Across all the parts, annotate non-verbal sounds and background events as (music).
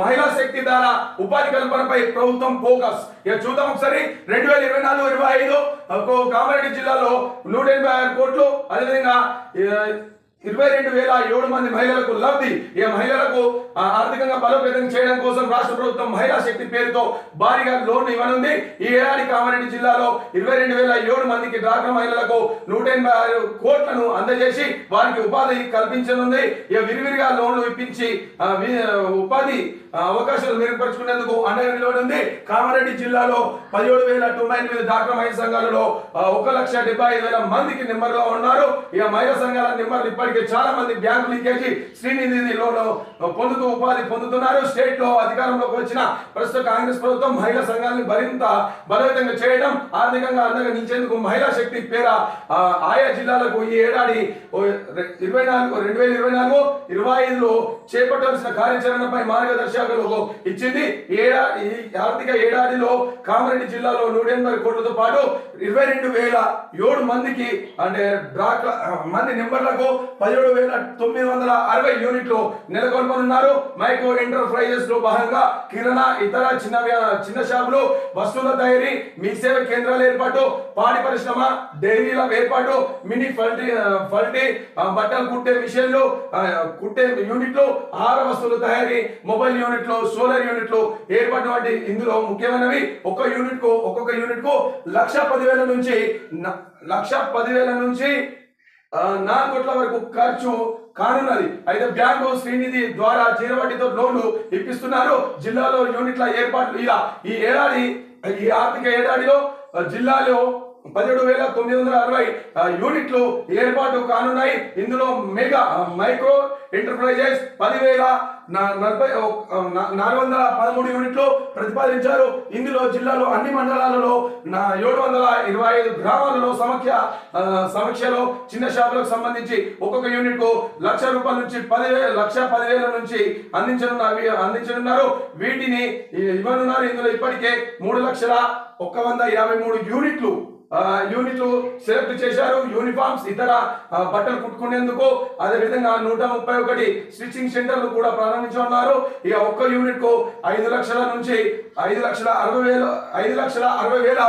మహిళా శక్తి ద్వారా ఉపాధి కల్పనపై ప్రభుత్వం ఫోకస్. ఇక చూద్దాం ఒకసారి. రెండు వేల ఇరవై నాలుగు ఇరవై ఐదు కామారెడ్డి జిల్లాలో నూట ఎనభై ఆరు కోట్లు. అదేవిధంగా ఇరవై రెండు వేల ఏడు మంది మహిళలకు లబ్ధి. ఈ మహిళలకు ఆర్థికంగా బలోపేతం చేయడం కోసం రాష్ట్ర ప్రభుత్వం మహిళా శక్తి పేరుతో భారీగా లోన్ ఇవ్వనుంది. ఈ ఏడాది కామారెడ్డి జిల్లాలో ఇరవై రెండు వేల ఏడు మందికి డ్వాక్రా మహిళలకు నూట ఎనభై ఆరు కోట్లను అందజేసి వారికి ఉపాధి కల్పించనుంది. ఇక విరివిరిగా లోన్లు ఇప్పించి ఉపాధి అవకాశాలు మెరుగుపరుచుకునేందుకు అండగా నిలబడింది. కామారెడ్డి జిల్లాలో పదిహేడు వేల తొంభై ఎనిమిది డాక్టర్ మహిళా సంఘాలలో ఒక లక్ష డెబ్బై ఐదు వేల మందికి నెంబర్లో ఉన్నారు. ఇక మహిళా సంఘాల నెంబర్లు ఇప్పటికే చాలా మంది బ్యాంకు లీకేజీ శ్రీనిధి లోన్ పొందుతూ ఉపాధి పొందుతున్నారు. స్టేట్లో అధికారంలోకి వచ్చిన ప్రస్తుత కాంగ్రెస్ ప్రభుత్వం మహిళా సంఘాలను మరింత బలవంతంగా చేయడం ఆర్థికంగా అండగా నిలిచేందుకు మహిళా శక్తి పేర ఆయా జిల్లాలకు ఈ ఏడాది ఇరవై నాలుగు రెండు వేల ఇరవై నాలుగు ఇరవై ఐదులో చేపట్టాల్సిన కార్యాచరణపై మార్గదర్శకాలు ఇచ్చింది. ఏడా ఈ ఆర్థిక ఏడాదిలో కామారెడ్డి జిల్లాలో నూట ఎనభై కోట్లతో పాటు ఇరవై రెండు వేల ఏడు మందికి అంటే డ్రాక్ మంది నెంబర్లకు పదిహేడు వేల తొమ్మిది వందల అరవై యూనిట్లు నెలకొల్పనున్నారు. మైక్రో ఎంటర్ప్రైజెస్లో భాగంగా కిరణ ఇతర చిన్న చిన్న షాపులు వస్తువుల తయారీ మీ సేవ కేంద్రాల ఏర్పాటు పాడి పరిశ్రమ డైరీల ఏర్పాటు మినీ ఫల్టీ ఫల్టీ బట్టలు కుట్టే మిషన్లు కుట్టే యూనిట్లు ఆహార వస్తువుల తయారీ మొబైల్ యూనిట్లు సోలార్ యూనిట్లు ఏర్పాటు వంటి ఇందులో ముఖ్యమైనవి ఒక్క యూనిట్కు ఒక్కొక్క యూనిట్కు లక్ష పదివేల నుంచి లక్ష పదివేల నుంచి నాలుగు కోట్ల వరకు ఖర్చు కానున్నది. అయితే బ్యాంకు శ్రీనిధి ద్వారా చీరవడ్డీతో లోన్లు ఇప్పిస్తున్నారు. జిల్లాలో యూనిట్ల ఏర్పాట్లు ఇలా. ఈ ఏడాది ఈ ఆర్థిక ఏడాదిలో జిల్లాలో పదిహేడు వేల తొమ్మిది వందల అరవై యూనిట్లు ఏర్పాటు కానున్నాయి. ఇందులో మెగా మైక్రో ఎంటర్ప్రైజెస్ పదివేల నలభై నాలుగు వందల పదమూడు యూనిట్లు ప్రతిపాదించారు. ఇందులో జిల్లాలో అన్ని మండలాలలో నా ఏడు వందల ఇరవై ఐదు గ్రామాలలో సమఖ్య సమీక్షలో చిన్న షాపులకు సంబంధించి ఒక్కొక్క యూనిట్కు లక్ష రూపాయల నుంచి పదివేల లక్ష పదివేల నుంచి అందించనున్న అందించనున్నారు. వీటిని ఇవ్వనున్నారు. ఇందులో ఇప్పటికే మూడు లక్షల ఒక్క వంద యాభై మూడు యూనిట్లు యూనిట్లు సెలెక్ట్ చేశారు. యూనిఫామ్స్ ఇతర బట్టలు కుట్టుకునేందుకు. అదే విధంగా నూట ముప్పై ఒకటి స్టిచ్చింగ్ సెంటర్లు కూడా ప్రారంభించనున్నారు. ఇక ఒక్క యూనిట్కు ఐదు లక్షల నుంచి ఐదు లక్షల అరవై వేల ఐదు లక్షల అరవై వేల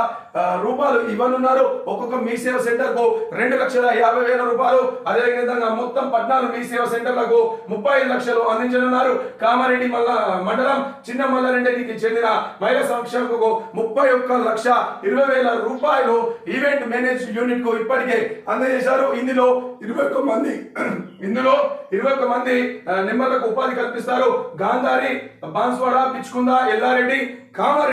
రూపాయలు ఇవ్వనున్నారు. ఒక్కొక్క మీ సేవ సెంటర్కు రెండు లక్షల యాభై వేల రూపాయలు. అదేవిధంగా మొత్తం పద్నాలుగు మీ సేవ సెంటర్లకు ముప్పై ఐదు లక్షలు అందించనున్నారు. కామారెడ్డి మల్ల మండలం చిన్న మల్లారెడ్డికి చెందిన మహిళా సంక్షేమకు ముప్పై ఒక్క లక్ష ఇరవై వేల రూపాయలు ఈవెంట్ మేనేజ్ యూనిట్కు ఇప్పటికే అందజేశారు. ఇందులో ఇరవై ఒక్క మంది (clears throat) ఇందులో ఇరవై ఒక్క మంది నిమ్మలకు ఉపాధి కల్పిస్తారు. గాంధారి బాన్స్వాడ పిచ్చుకుంద ఎల్లారెడ్డి కామారెడ్డి